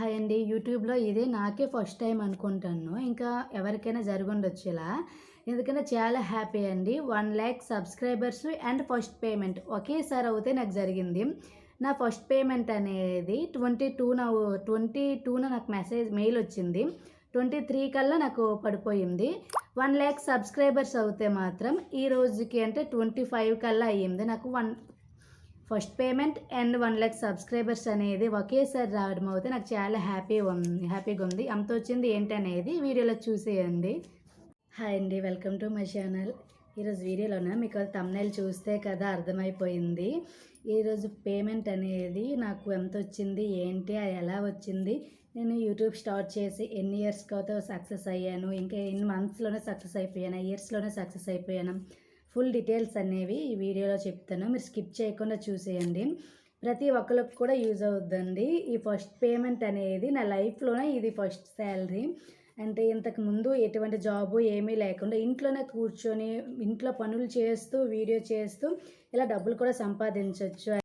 Hi అండి. యూట్యూబ్లో ఇదే నాకే ఫస్ట్ టైం అనుకుంటాను. ఇంకా ఎవరికైనా జరుగుండొచ్చు ఇలా ఎందుకంటే చాలా హ్యాపీ అండి. One lakh subscribers and first payment. ఒకేసారి అవుతే నాకు జరిగింది. నా ఫస్ట్ పేమెంట్ అనేది ట్వంటీ టూన ట్వంటీ టూన నాకు మెసేజ్ మెయిల్ వచ్చింది. ట్వంటీ త్రీ కల్లా నాకు పడిపోయింది. వన్ ల్యాక్ సబ్స్క్రైబర్స్ అవుతే మాత్రం ఈ రోజుకి అంటే ట్వంటీ ఫైవ్ కల్లా అయ్యింది. నాకు one first payment and one lakh subscribers అనేది ఒకేసారి రావడం అయితే నాకు చాలా హ్యాపీ ఉంది హ్యాపీగా ఉంది. అంత వచ్చింది ఏంటనేది వీడియోలో చూసేయండి. హాయ్ అండి వెల్కమ్ టు మై ఛానల్. ఈరోజు వీడియోలోనే? మీకు తమ్నైల్ చూస్తే కదా అర్థమైపోయింది. ఈరోజు పేమెంట్ అనేది నాకు ఎంత వచ్చింది ఏంటి అది ఎలా వచ్చింది? నేను యూట్యూబ్ స్టార్ట్ చేసి ఎన్ని ఇయర్స్ తర్వాత సక్సెస్ అయ్యాను? ఇంకా ఎన్ని మంత్స్లోనే సక్సెస్ అయిపోయాను? ఇయర్స్లోనే సక్సెస్ అయిపోయాను? ఫుల్ డీటెయిల్స్ అనేవి ఈ వీడియోలో చెప్తాను. మీరు స్కిప్ చేయకుండా చూసేయండి. ప్రతి ఒక్కరికి కూడా యూజ్ అవుద్దండి. ఈ ఫస్ట్ పేమెంట్ అనేది నా లైఫ్లోనే ఇది ఫస్ట్ శాలరీ. అంటే ఇంతకు ముందు ఎటువంటి జాబు ఏమీ లేకుండా ఇంట్లోనే కూర్చొని ఇంట్లో పనులు చేస్తూ వీడియో చేస్తూ ఇలా డబ్బులు కూడా సంపాదించవచ్చు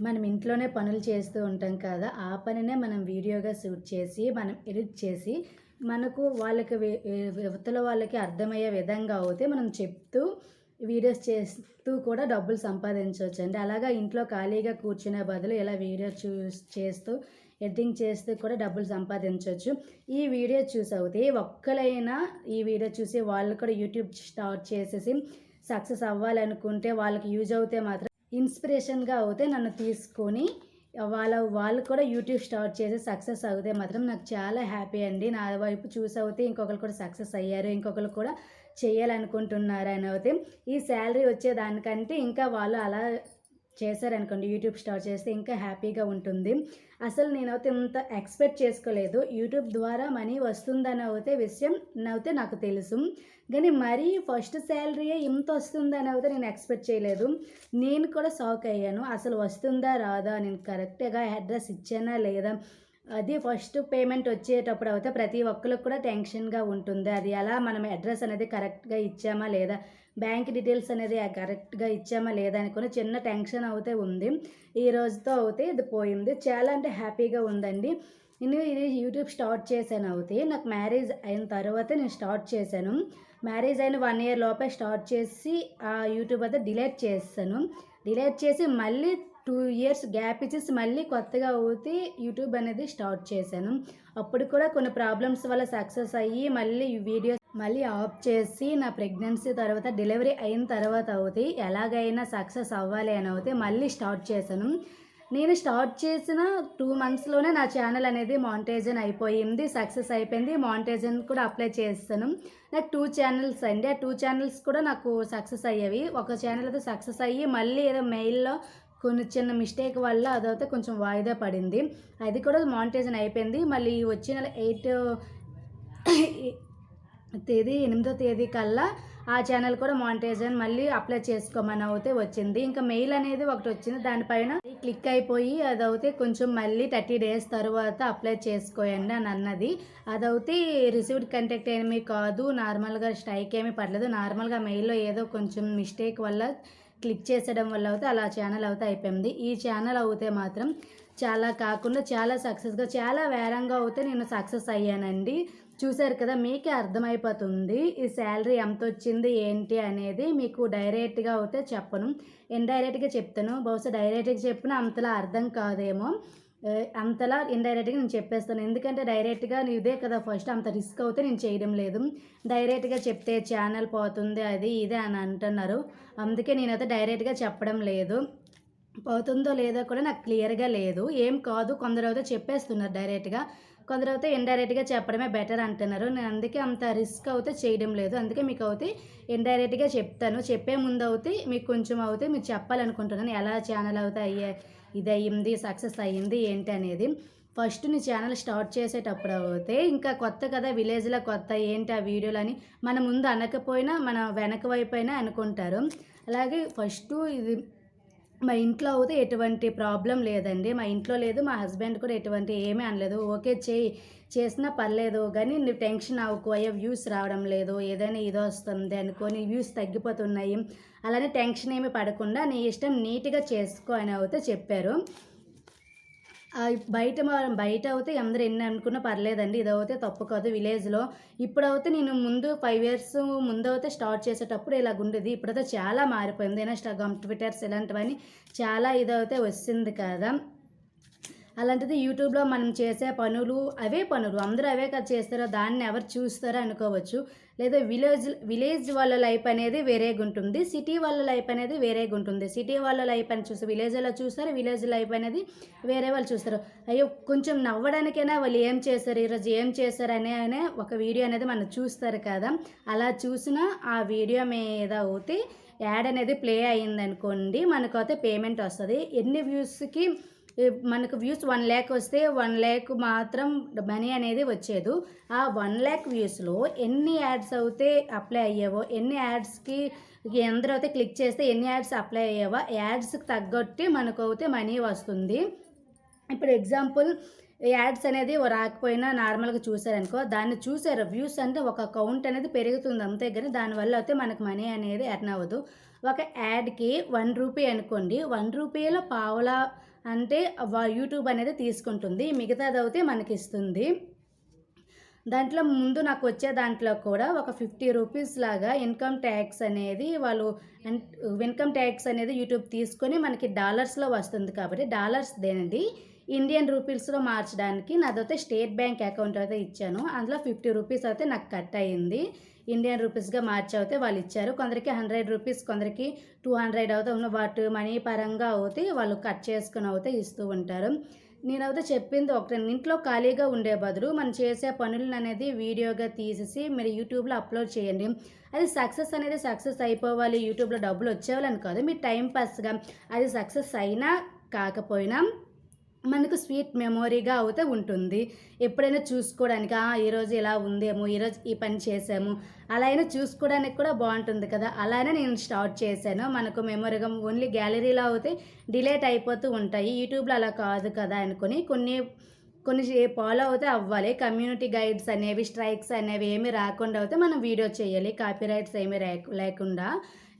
మనం ఇంట్లోనే పనులు చేస్తూ ఉంటాం కదా ఆ పనినే మనం వీడియోగా షూట్ చేసి మనం ఎడిట్ చేసి మనకు వాళ్ళకి వే- యువతల వాళ్ళకి అర్థమయ్యే విధంగా అవుతే మనం చెప్తూ వీడియోస్ చేస్తూ కూడా డబ్బులు సంపాదించవచ్చు అండి అలాగా ఇంట్లో ఖాళీగా కూర్చునే బదులు ఇలా వీడియో చూ చేస్తూ ఎడిటింగ్ చేస్తూ కూడా డబ్బులు సంపాదించవచ్చు. ఈ వీడియో చూసి అవుతే ఒక్కలైనా ఈ వీడియో చూసి వాళ్ళు కూడా యూట్యూబ్ స్టార్ట్ చేసేసి సక్సెస్ అవ్వాలనుకుంటే వాళ్ళకి యూజ్ అవుతే మాత్రం ఇన్స్పిరేషన్గా అవుతే నన్ను తీసుకొని వాళ్ళ వాళ్ళు కూడా యూట్యూబ్ స్టార్ట్ చేసి సక్సెస్ అవుతే మాత్రం నాకు చాలా హ్యాపీ అండి. నా వైపు చూసి అవుతే ఇంకొకరు కూడా సక్సెస్ అయ్యారు. ఇంకొకరు కూడా చేయాలనుకుంటున్నారు అని అయితే ఈ శాలరీ వచ్చేదానికంటే ఇంకా వాళ్ళు అలా చేశారనుకోండి యూట్యూబ్ స్టార్ట్ చేస్తే ఇంకా హ్యాపీగా ఉంటుంది. అసలు నేనైతే ఇంత ఎక్స్పెక్ట్ చేసుకోలేదు. యూట్యూబ్ ద్వారా మనీ వస్తుందని అయితే విషయం అయితే నాకు తెలుసు. కానీ మరీ ఫస్ట్ శాలరీయే ఇంత వస్తుందని అయితే నేను ఎక్స్పెక్ట్ చేయలేదు. నేను కూడా షాక్ అయ్యాను. అసలు వస్తుందా రాదా? నేను కరెక్ట్గా అడ్రస్ ఇచ్చానా లేదా? అది ఫస్ట్ పేమెంట్ వచ్చేటప్పుడు అయితే ప్రతి ఒక్కరికి కూడా టెన్షన్గా ఉంటుంది. అది ఎలా మనం అడ్రస్ అనేది కరెక్ట్గా ఇచ్చామా లేదా బ్యాంక్ డీటెయిల్స్ అనేది కరెక్ట్గా ఇచ్చామా లేదా అనుకుని చిన్న టెన్షన్ అయితే ఉంది. ఈ రోజుతో అయితే ఇది పోయింది. చాలా అంటే హ్యాపీగా ఉందండి. నేను ఇది యూట్యూబ్ స్టార్ట్ చేశాను అయితే నాకు మ్యారేజ్ అయిన తర్వాత నేను స్టార్ట్ చేశాను. మ్యారేజ్ అయిన వన్ ఇయర్ లోపే స్టార్ట్ చేసి ఆ యూట్యూబ్ అయితే డిలేట్ చేస్తాను. డిలేట్ చేసి మళ్ళీ టూ ఇయర్స్ గ్యాప్ ఇచ్చేసి మళ్ళీ కొత్తగా అవుతే యూట్యూబ్ అనేది స్టార్ట్ చేశాను. అప్పుడు కూడా కొన్ని ప్రాబ్లమ్స్ వల్ల సక్సెస్ అయ్యి మళ్ళీ వీడియోస్ మళ్ళీ ఆఫ్ చేసి నా ప్రెగ్నెన్సీ తర్వాత డెలివరీ అయిన తర్వాత అవుతే ఎలాగైనా సక్సెస్ అవ్వాలి అని అవుతే మళ్ళీ స్టార్ట్ చేశాను. నేను స్టార్ట్ చేసిన టూ మంత్స్లోనే నా ఛానల్ అనేది మానిటైజన్ అయిపోయింది. సక్సెస్ అయిపోయింది. మానిటైజన్ కూడా అప్లై చేస్తాను నాకు టూ ఛానల్స్ అండి. ఆ టూ ఛానల్స్ కూడా నాకు సక్సెస్ అయ్యేవి. ఒక ఛానల్ అయితే సక్సెస్ అయ్యి మళ్ళీ ఏదో మెయిల్లో కొన్ని చిన్న మిస్టేక్ వల్ల అదైతే కొంచెం వాయిదా పడింది. అది కూడా మానిటైజన్ అయిపోయింది. మళ్ళీ వచ్చిన ఎయిట్ తేదీ ఎనిమిదో తేదీ కల్లా ఆ ఛానల్ కూడా మానిటైజన్ మళ్ళీ అప్లై చేసుకోమని అయితే వచ్చింది. ఇంకా మెయిల్ అనేది ఒకటి వచ్చింది. దానిపైన క్లిక్ అయిపోయి అదైతే కొంచెం మళ్ళీ థర్టీ డేస్ తర్వాత అప్లై చేసుకోయండి అని అన్నది. అదైతే రిసీవ్డ్ కంటాక్ట్ ఏమీ కాదు. నార్మల్గా స్ట్రైక్ ఏమీ పడలేదు. నార్మల్గా మెయిల్లో ఏదో కొంచెం మిస్టేక్ వల్ల క్లిక్ చేసడం వల్ల అయితే అలా ఛానల్ అయితే అయిపోయింది. ఈ ఛానల్ అయితే మాత్రం చాలా కాకుండా చాలా సక్సెస్గా చాలా వేరంగా అయితే నేను సక్సెస్ అయ్యానండి. చూశారు కదా మీకే అర్థమైపోతుంది. ఈ శాలరీ ఎంత వచ్చింది ఏంటి అనేది మీకు డైరెక్ట్గా అయితే చెప్పను. ఇండైరెక్ట్గా చెప్తాను. బహుశా డైరెక్ట్గా చెప్పిన అంతలా అర్థం కాదేమో. అంతలా ఇండైరెక్ట్గా నేను చెప్పేస్తాను. ఎందుకంటే డైరెక్ట్గా ఇదే కదా ఫస్ట్ అంత రిస్క్ అయితే నేను చేయడం లేదు. డైరెక్ట్గా చెప్తే ఛానల్ పోతుంది అది ఇదే అని అంటున్నారు. అందుకే నేనైతే డైరెక్ట్గా చెప్పడం లేదు. పోతుందో లేదో కూడా నాకు క్లియర్గా లేదు. ఏం కాదు కొందరు అయితే చెప్పేస్తున్నారు డైరెక్ట్గా కొందరు అయితే ఇండైరెక్ట్గా చెప్పడమే బెటర్ అంటున్నారు. నేను అందుకే అంత రిస్క్ అయితే చేయడం లేదు. అందుకే మీకు అయితే ఇండైరెక్ట్గా చెప్తాను. చెప్పే ముందు అయితే మీకు కొంచెం అయితే మీరు చెప్పాలనుకుంటున్నాను. ఎలా ఛానల్ అవుతాయి అయ్యే ఇది అయ్యింది సక్సెస్ అయ్యింది ఏంటి అనేది ఫస్ట్ నీ ఛానల్ స్టార్ట్ చేసేటప్పుడు అయితే ఇంకా కొత్త కదా విలేజ్లో కొత్త ఏంటి ఆ వీడియోలు అని మన ముందు అనకపోయినా మన వెనక వైపు అయినా అనుకుంటారు. అలాగే ఫస్ట్ ఇది మా ఇంట్లో అయితే ఎటువంటి ప్రాబ్లం లేదండి. మా ఇంట్లో లేదు మా హస్బెండ్ కూడా ఎటువంటి ఏమీ అనలేదు. ఓకే చేయి చేసినా పర్లేదు కానీ నువ్వు టెన్షన్ అవ్వకు అయ్యో వ్యూస్ రావడం లేదు ఏదైనా ఇది వస్తుంది అనుకొని వ్యూస్ తగ్గిపోతున్నాయి. అలానే టెన్షన్ ఏమి పడకుండా నీ ఇష్టం నీట్గా చేసుకో అని అయితే చెప్పారు. బయట మా- బయట అయితే అందరు ఎన్ని అనుకున్నా పర్లేదండి. ఇది అయితే తప్పు కాదు విలేజ్లో. ఇప్పుడైతే నేను ముందు ఫైవ్ ఇయర్స్ ముందు అయితే స్టార్ట్ చేసేటప్పుడు ఇలాగ ఉండేది ఇప్పుడైతే చాలా మారిపోయింది. ఇన్స్టాగ్రామ్ ట్విట్టర్స్ ఇలాంటివన్నీ చాలా ఇదైతే వస్తుంది కదా. అలాంటిది యూట్యూబ్లో మనం చేసే పనులు అవే పనులు. అందరూ అవే కదా చేస్తారో దాన్ని ఎవరు చూస్తారో అనుకోవచ్చు. లేదా విలేజ్ విలేజ్ వాళ్ళ లైఫ్ అనేది వేరేగా ఉంటుంది. సిటీ వాళ్ళ లైఫ్ అనేది వేరేగా ఉంటుంది. సిటీ వాళ్ళ లైఫ్ అని చూస్తే విలేజ్లో చూస్తారు విలేజ్ లైఫ్ అనేది వేరే వాళ్ళు చూస్తారు. అయ్యో కొంచెం నవ్వడానికైనా వాళ్ళు ఏం చేస్తారు? ఈరోజు ఏం చేస్తారు? అనే అనే ఒక వీడియో అనేది మనం చూస్తారు కదా. అలా చూసిన ఆ వీడియో మీద అయితే యాడ్ అనేది ప్లే అయిందనుకోండి మనకైతే మనకు అయితే పేమెంట్ వస్తుంది. ఎన్ని వ్యూస్కి మనకు వ్యూస్ వన్ ల్యాక్ వస్తే వన్ ల్యాక్ మాత్రం మనీ అనేది వచ్చేది. ఆ వన్ ల్యాక్ వ్యూస్లో ఎన్ని యాడ్స్ అయితే అప్లై అయ్యావో ఎన్ని యాడ్స్కి ఎందరూ అయితే క్లిక్ చేస్తే ఎన్ని యాడ్స్ అప్లై అయ్యావో యాడ్స్కి తగ్గొట్టి మనకు అయితే మనీ వస్తుంది. ఇప్పుడు ఎగ్జాంపుల్ యాడ్స్ అనేది రాకపోయినా నార్మల్గా చూసారనుకో దాన్ని చూసారు వ్యూస్ అంటే ఒక కౌంట్ అనేది పెరుగుతుంది అంతే కానీ దానివల్ల అయితే మనకు మనీ అనేది ఎర్న్ అవ్వదు. ఒక యాడ్కి వన్ రూపీ అనుకోండి వన్ రూపీలో పావులా అంటే యూట్యూబ్ అనేది తీసుకుంటుంది మిగతాది అయితే మనకి ఇస్తుంది. దాంట్లో ముందు నాకు వచ్చే దాంట్లో కూడా ఒక ఫిఫ్టీ రూపీస్ లాగా ఇన్కమ్ ట్యాక్స్ అనేది వాళ్ళు ఇన్కమ్ ట్యాక్స్ అనేది యూట్యూబ్ తీసుకొని మనకి డాలర్స్లో వస్తుంది కాబట్టి డాలర్స్ దేనిది? ఇండియన్ రూపీస్లో మార్చడానికి నాదైతే స్టేట్ బ్యాంక్ అకౌంట్ అయితే ఇచ్చాను. అందులో ఫిఫ్టీ రూపీస్ అయితే నాకు కట్ అయ్యింది. ఇండియన్ రూపీస్గా మార్చి అయితే వాళ్ళు ఇచ్చారు. కొందరికి హండ్రెడ్ రూపీస్ కొందరికి టూ హండ్రెడ్ అవుతే ఉన్న వాటి మనీ పరంగా అవుతే వాళ్ళు కట్ చేసుకుని అయితే ఇస్తూ ఉంటారు. నేనైతే చెప్పింది ఒకటి ఇంట్లో ఖాళీగా ఉండే బదులు మనం చేసే పనులను అనేది వీడియోగా తీసేసి మీరు యూట్యూబ్లో అప్లోడ్ చేయండి. అది సక్సెస్ అనేది సక్సెస్ అయిపోవాలి. యూట్యూబ్లో డబ్బులు వచ్చేవాళ్ళని కాదు. మీ టైం పాస్గా అది సక్సెస్ అయినా కాకపోయినా మనకు స్వీట్ మెమొరీగా అవుతూ ఉంటుంది. ఎప్పుడైనా చూసుకోవడానికి ఈరోజు ఇలా ఉందేమో ఈరోజు ఈ పని చేసాము అలా అయినా చూసుకోవడానికి కూడా బాగుంటుంది కదా. అలానే నేను స్టార్ట్ చేశాను. మనకు మెమొరీగా ఓన్లీ గ్యాలరీలో అయితే డిలేట్ అయిపోతూ ఉంటాయి. యూట్యూబ్లో అలా కాదు కదా అనుకొని కొన్ని కొన్ని ఫాలో అవుతే అవ్వాలి. కమ్యూనిటీ గైడ్స్ అనేవి స్ట్రైక్స్ అనేవి ఏమి రాకుండా అయితే మనం వీడియో చేయాలి. కాపీ రైట్స్ ఏమీ లేకుండా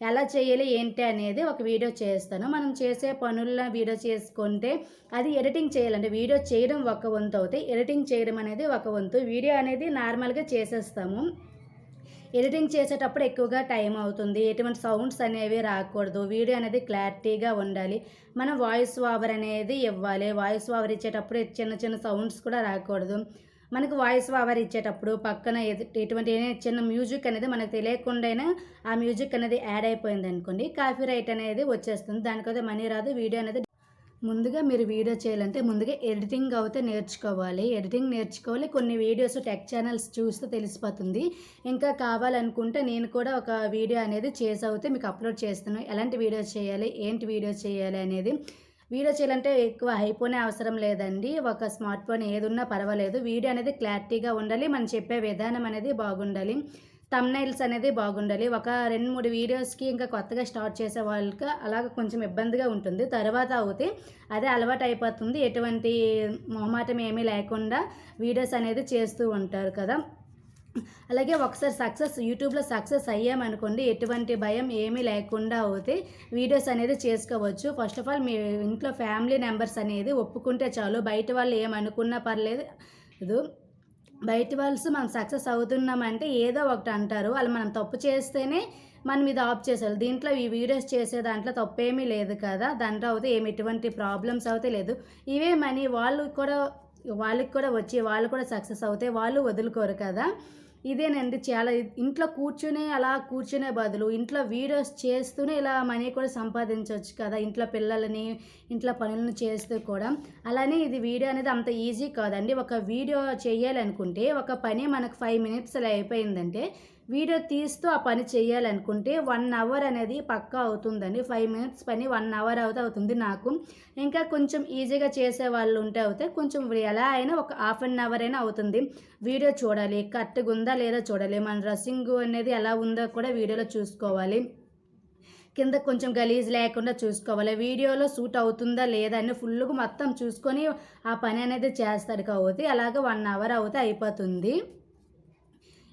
ఎలా చేయాలి ఏంటి అనేది ఒక వీడియో చేస్తాను. మనం చేసే పనుల్లో వీడియో చేసుకుంటే అది ఎడిటింగ్ చేయాలంటే వీడియో చేయడం ఒక వంతు అవుతాయి. ఎడిటింగ్ చేయడం అనేది ఒక వంతు. వీడియో అనేది నార్మల్గా చేసేస్తాము. ఎడిటింగ్ చేసేటప్పుడు ఎక్కువగా టైం అవుతుంది. ఎటువంటి సౌండ్స్ అనేవి రాకూడదు. వీడియో అనేది క్లారిటీగా ఉండాలి. మనం వాయిస్ ఓవర్ అనేది ఇవ్వాలి. వాయిస్ ఓవర్ ఇచ్చేటప్పుడు చిన్న చిన్న సౌండ్స్ కూడా రాకూడదు. మనకు వాయిస్ ఓవర్ ఇచ్చేటప్పుడు పక్కన ఎటువంటి చిన్న మ్యూజిక్ అనేది మనకు తెలియకుండానే ఆ మ్యూజిక్ అనేది యాడ్ అయిపోయింది అనుకోండి కాఫీ రైట్ అనేది వచ్చేస్తుంది. దానికైతే మనీ రాదు వీడియో అనేది ముందుగా మీరు వీడియో చేయాలంటే ముందుగా ఎడిటింగ్ అయితే నేర్చుకోవాలి. ఎడిటింగ్ నేర్చుకోవాలి కొన్ని వీడియోస్ టెక్ ఛానల్స్ చూస్తే తెలిసిపోతుంది. ఇంకా కావాలనుకుంటే నేను కూడా ఒక వీడియో అనేది చేసి అయితే మీకు అప్లోడ్ చేస్తాను. ఎలాంటి వీడియో చేయాలి ఏంటి వీడియో చేయాలి అనేది వీడియో చేయాలంటే ఎక్కువ హైపోనే అవసరం లేదండి. ఒక స్మార్ట్ ఫోన్ ఏది ఉన్నా పర్వాలేదు. వీడియో అనేది క్లారిటీగా ఉండాలి. మనం చెప్పే విధానం అనేది బాగుండాలి. తమ్నైల్స్ అనేది బాగుండాలి. ఒక రెండు మూడు వీడియోస్కి ఇంకా కొత్తగా స్టార్ట్ చేసే వాళ్ళకి అలాగ కొంచెం ఇబ్బందిగా ఉంటుంది. తర్వాత అవుతే అదే అలవాటు అయిపోతుంది. ఎటువంటి మొహమాటం ఏమీ లేకుండా వీడియోస్ అనేది చేస్తూ ఉంటారు కదా. అలాగే ఒకసారి సక్సెస్ యూట్యూబ్లో సక్సెస్ అయ్యామనుకోండి ఎటువంటి భయం ఏమీ లేకుండా అవుతే వీడియోస్ అనేది చేసుకోవచ్చు. ఫస్ట్ ఆఫ్ ఆల్ మీ ఇంట్లో ఫ్యామిలీ మెంబర్స్ అనేది ఒప్పుకుంటే చాలు. బయట వాళ్ళు ఏమనుకున్నా పర్లేదు. బయట వాళ్ళు మనం సక్సెస్ అవుతున్నామంటే ఏదో ఒకటి అంటారు. వాళ్ళు మనం తప్పు చేస్తేనే మనం ఇది ఆఫ్ చేసేవాళ్ళు. దీంట్లో ఈ వీడియోస్ చేసే దాంట్లో తప్పేమీ లేదు కదా. దాంట్లో అయితే ఏమి ఎటువంటి ప్రాబ్లమ్స్ అయితే లేదు. ఇవే మనీ వాళ్ళు కూడా వాళ్ళకి కూడా వచ్చి వాళ్ళు కూడా సక్సెస్ అవుతే వాళ్ళు వదులుకోరు కదా. ఇదేనండి చాలా ఇంట్లో కూర్చునే అలా కూర్చునే బదులు ఇంట్లో వీడియోస్ చేస్తూనే ఇలా మనీ కూడా సంపాదించవచ్చు కదా ఇంట్లో పిల్లలని ఇంట్లో పనులను చేస్తూ కూడా. అలానే ఇది వీడియో అనేది అంత ఈజీ కాదండి. ఒక వీడియో చేయాలనుకుంటే ఒక పని మనకు ఫైవ్ మినిట్స్లో అయిపోయిందంటే వీడియో తీస్తూ ఆ పని చేయాలనుకుంటే వన్ అవర్ అనేది పక్కా అవుతుందండి. ఫైవ్ మినిట్స్ పని వన్ అవర్ అవుతే అవుతుంది నాకు. ఇంకా కొంచెం ఈజీగా చేసే వాళ్ళు ఉంటే అవుతే కొంచెం ఎలా అయినా ఒక హాఫ్ అన్ అవర్ అయినా అవుతుంది. వీడియో చూడాలి కరెక్ట్గా ఉందా లేదా చూడాలి. మన డ్రెస్సింగ్ అనేది ఎలా ఉందో కూడా వీడియోలో చూసుకోవాలి. కింద కొంచెం గలీజ్ లేకుండా చూసుకోవాలి. వీడియోలో సూట్ అవుతుందా లేదా అని ఫుల్గా మొత్తం చూసుకొని ఆ పని అనేది చేస్తాడు కాబట్టి అలాగే వన్ అవర్ అవుతే అయిపోతుంది.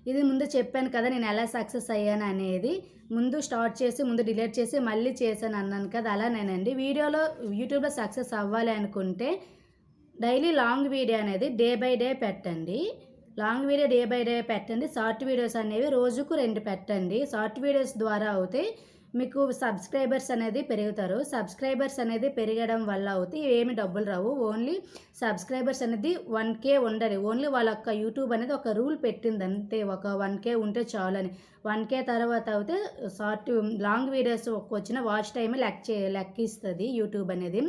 ఇది ముందు చెప్పాను కదా నేను ఎలా సక్సెస్ అయ్యాను అనేది. ముందు స్టార్ట్ చేసి ముందు డిలీట్ చేసి మళ్ళీ చేశాను అన్నాను కదా అలా నేనండి వీడియోలో యూట్యూబ్లో సక్సెస్ అవ్వాలి అనుకుంటే డైలీ లాంగ్ వీడియో అనేది డే బై డే పెట్టండి. Long video day by day పెట్టండి. షార్ట్ వీడియోస్ అనేవి రోజుకు రెండు పెట్టండి. షార్ట్ వీడియోస్ ద్వారా అవుతే మీకు సబ్స్క్రైబర్స్ అనేది పెరుగుతారు. సబ్స్క్రైబర్స్ అనేది పెరగడం వల్ల అవుతే ఏమి డబ్బులు రావు. ఓన్లీ సబ్స్క్రైబర్స్ అనేది వన్ కే ఉండాలి. ఓన్లీ వాళ్ళ యొక్క యూట్యూబ్ అనేది ఒక రూల్ పెట్టింది అంతే. ఒక వన్ కే ఉంటే చాలు అని వన్ కే తర్వాత అయితే షార్ట్ లాంగ్ వీడియోస్ వచ్చిన వాచ్ టైం లెక్ చే లెక్కిస్తుంది యూట్యూబ్ అనేది.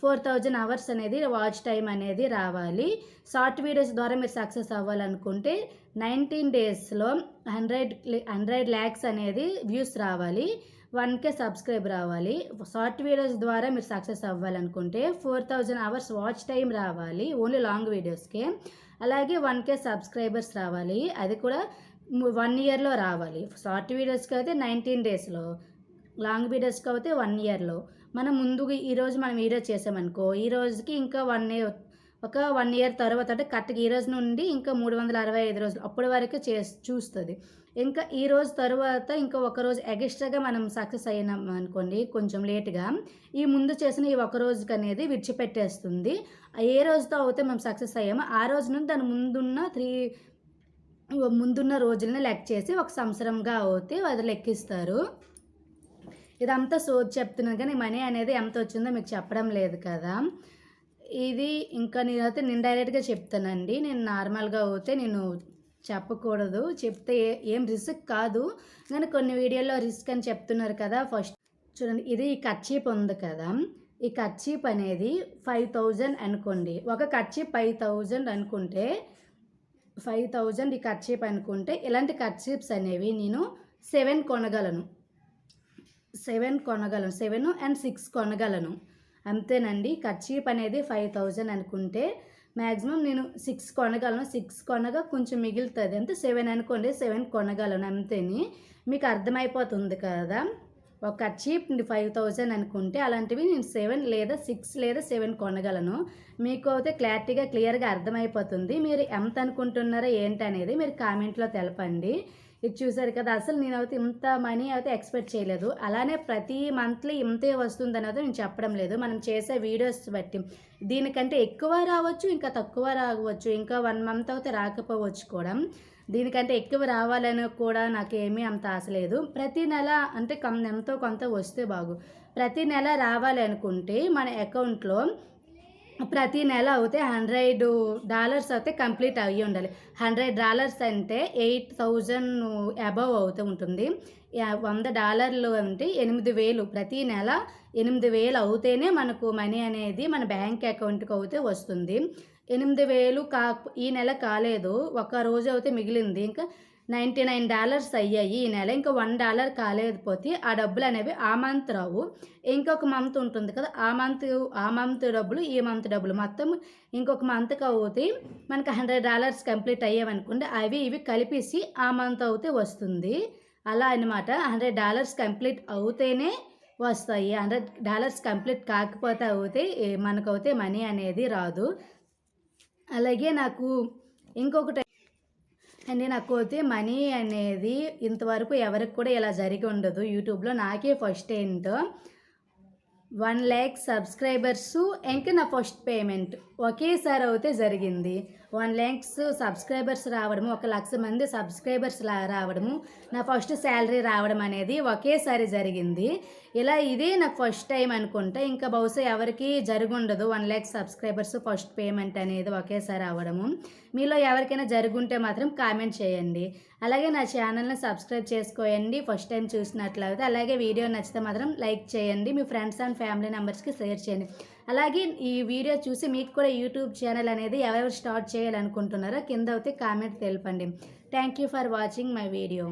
ఫోర్ థౌజండ్ అవర్స్ అనేది వాచ్ టైం అనేది రావాలి. షార్ట్ వీడియోస్ ద్వారా మీరు సక్సెస్ అవ్వాలనుకుంటే నైన్టీన్ డేస్లో హండ్రెడ్ హండ్రెడ్ ల్యాక్స్ అనేది వ్యూస్ రావాలి. వన్ కే సబ్స్క్రైబ్ రావాలి. షార్ట్ వీడియోస్ ద్వారా మీరు సక్సెస్ అవ్వాలనుకుంటే four thousand hours watch time రావాలి ఓన్లీ లాంగ్ వీడియోస్కే. అలాగే వన్ కే సబ్స్క్రైబర్స్ రావాలి అది కూడా వన్ ఇయర్లో రావాలి. షార్ట్ వీడియోస్కి అయితే నైన్టీన్ డేస్లో లాంగ్ వీడియోస్కి అయితే వన్ ఇయర్లో. మనం ముందుగా ఈరోజు మనం ఈరోజు చేసామనుకో ఈ రోజుకి ఇంకా వన్ ఇయర్ ఒక వన్ ఇయర్ తర్వాత అంటే కరెక్ట్గా ఈ రోజు నుండి ఇంకా మూడు వందల అరవై ఐదు రోజులు అప్పటి వరకు చే చూస్తుంది. ఇంకా ఈ రోజు తర్వాత ఇంకా ఒక రోజు ఎగస్ట్రాగా మనం సక్సెస్ అయినాం అనుకోండి కొంచెం లేట్గా. ఈ ముందు చేసిన ఈ ఒక రోజుకి అనేది విడిచిపెట్టేస్తుంది. ఏ రోజుతో అయితే మేము సక్సెస్ అయ్యామో ఆ రోజు నుండి దాని ముందున్న త్రీ ముందున్న రోజులను లెక్క చేసి ఒక సంవత్సరంగా అవుతే అది లెక్కిస్తారు. ఇదంతా సోది చెప్తున్నాను కానీ మనీ అనేది ఎంత వచ్చిందో మీకు చెప్పడం లేదు కదా. ఇది ఇంకా నేనైతే నేను డైరెక్ట్గా చెప్తానండి. నేను నార్మల్గా అయితే నేను చెప్పకూడదు. చెప్తే ఏం రిస్క్ కాదు. కానీ కొన్ని వీడియోలో రిస్క్ అని చెప్తున్నారు కదా. ఫస్ట్ చూడండి ఇది ఈ కర్చీప్ ఉంది కదా. ఈ కర్చీప్ అనేది ఫైవ్ థౌజండ్ అనుకోండి. ఒక కర్చీప్ ఫైవ్ థౌజండ్ అనుకుంటే ఫైవ్ థౌజండ్ ఈ కర్చీప్ అనుకుంటే ఇలాంటి కర్చీప్స్ అనేవి నేను సెవెన్ కొనగలను. సెవెన్ కొనగలను. సెవెన్ అండ్ సిక్స్ కొనగలను. అంతేనండి. కర్చీప్ అనేది ఫైవ్ థౌజండ్ అనుకుంటే మ్యాక్సిమం నేను సిక్స్ కొనగలను సిక్స్ కొనగా కొంచెం మిగులుతుంది. అంటే సెవెన్ అనుకోండి సెవెన్ కొనగలను అంతేని. మీకు అర్థమైపోతుంది కదా? ఒక చీప్ ఫైవ్ థౌజండ్ అనుకుంటే అలాంటివి నేను సెవెన్ లేదా సిక్స్ లేదా సెవెన్ కొనగలను. మీకు అయితే క్లారిటీగా క్లియర్గా అర్థమైపోతుంది. మీరు ఎంత అనుకుంటున్నారో ఏంటనేది మీరు కామెంట్లో తెలపండి. ఇది చూసారు కదా అసలు నేను అయితే ఇంత మనీ అయితే ఎక్స్పెక్ట్ చేయలేదు. అలానే ప్రతి మంత్లీ ఇంతే వస్తుందని అయితే నేను చెప్పడం లేదు. మనం చేసే వీడియోస్ బట్టి. దీనికంటే ఎక్కువ రావచ్చు ఇంకా తక్కువ రావచ్చు ఇంకా వన్ మంత్ అయితే రాకపోవచ్చు కూడా. దీనికంటే ఎక్కువ రావాలని కూడా నాకేమీ అంత ఆశ లేదు. ప్రతి నెల అంటే ఎంతో కొంత వస్తే బాగు. ప్రతి నెల రావాలి అనుకుంటే మన అకౌంట్లో ప్రతి నెల అయితే హండ్రెడ్ డాలర్స్ అయితే కంప్లీట్ అయ్యి ఉండాలి. హండ్రెడ్ డాలర్స్ అంటే ఎయిట్ థౌజండ్ అబవ్ అవుతూ ఉంటుంది. వంద డాలర్లు అంటే ఎనిమిది వేలు. ప్రతి నెల ఎనిమిది వేలు అవుతేనే మనకు మనీ అనేది మన బ్యాంక్ అకౌంట్కి అయితే వస్తుంది. ఎనిమిది వేలు కా ఈ నెల కాలేదు. ఒక రోజు అయితే మిగిలింది. ఇంకా నైంటీ నైన్ డాలర్స్ అయ్యాయి. ఈ నెల ఇంకా వన్ డాలర్ కాలేకపోతే ఆ డబ్బులు అనేవి ఆ మంత్ రావు. ఇంకొక మంత్ ఉంటుంది కదా ఆ మంత్ ఆ మంత్ డబ్బులు ఈ మంత్ డబ్బులు. మొత్తం ఇంకొక మంత్కి అవుతే మనకి హండ్రెడ్ డాలర్స్ కంప్లీట్ అయ్యామనుకోండి అవి ఇవి కలిపేసి ఆ మంత్ అవుతే వస్తుంది. అలా అనమాట హండ్రెడ్ డాలర్స్ కంప్లీట్ అవుతేనే వస్తాయి. హండ్రెడ్ డాలర్స్ కంప్లీట్ కాకపోతే అవుతే మనకైతే మనీ అనేది రాదు. అలాగే నాకు ఇంకొకటి అండ్ నాకు అయితే మనీ అనేది ఇంతవరకు ఎవరికి కూడా ఇలా జరిగి ఉండదు. యూట్యూబ్లో నాకే ఫస్ట్ ఏంటో వన్ ల్యాక్ సబ్స్క్రైబర్సు ఇంకా నా ఫస్ట్ పేమెంట్. ఒకేసారి అయితే జరిగింది. వన్ ల్యాక్స్ సబ్స్క్రైబర్స్ రావడము ఒక లక్ష మంది సబ్స్క్రైబర్స్ రావడము నా ఫస్ట్ శాలరీ రావడం అనేది ఒకేసారి జరిగింది. ఇలా ఇదే నాకు ఫస్ట్ టైం అనుకుంటా. ఇంకా బహుశా ఎవరికి జరుగుండదు one lakh subscribers first payment అనేది ఒకేసారి అవ్వడము. మీలో ఎవరికైనా జరుగుంటే మాత్రం కామెంట్ చేయండి. అలాగే నా ఛానల్ని సబ్స్క్రైబ్ చేసుకోండి ఫస్ట్ టైం చూసినట్లయితే అలాగే వీడియో నచ్చితే మాత్రం లైక్ చేయండి. మీ ఫ్రెండ్స్ అండ్ ఫ్యామిలీ మెంబర్స్కి షేర్ చేయండి. అలాగే ఈ వీడియో చూసి మీకు కూడా యూట్యూబ్ ఛానల్ అనేది ఎవరెవరు స్టార్ట్ చేయాలనుకుంటున్నారో కింద అయితే కామెంట్ తెలపండి. Thank you for watching my video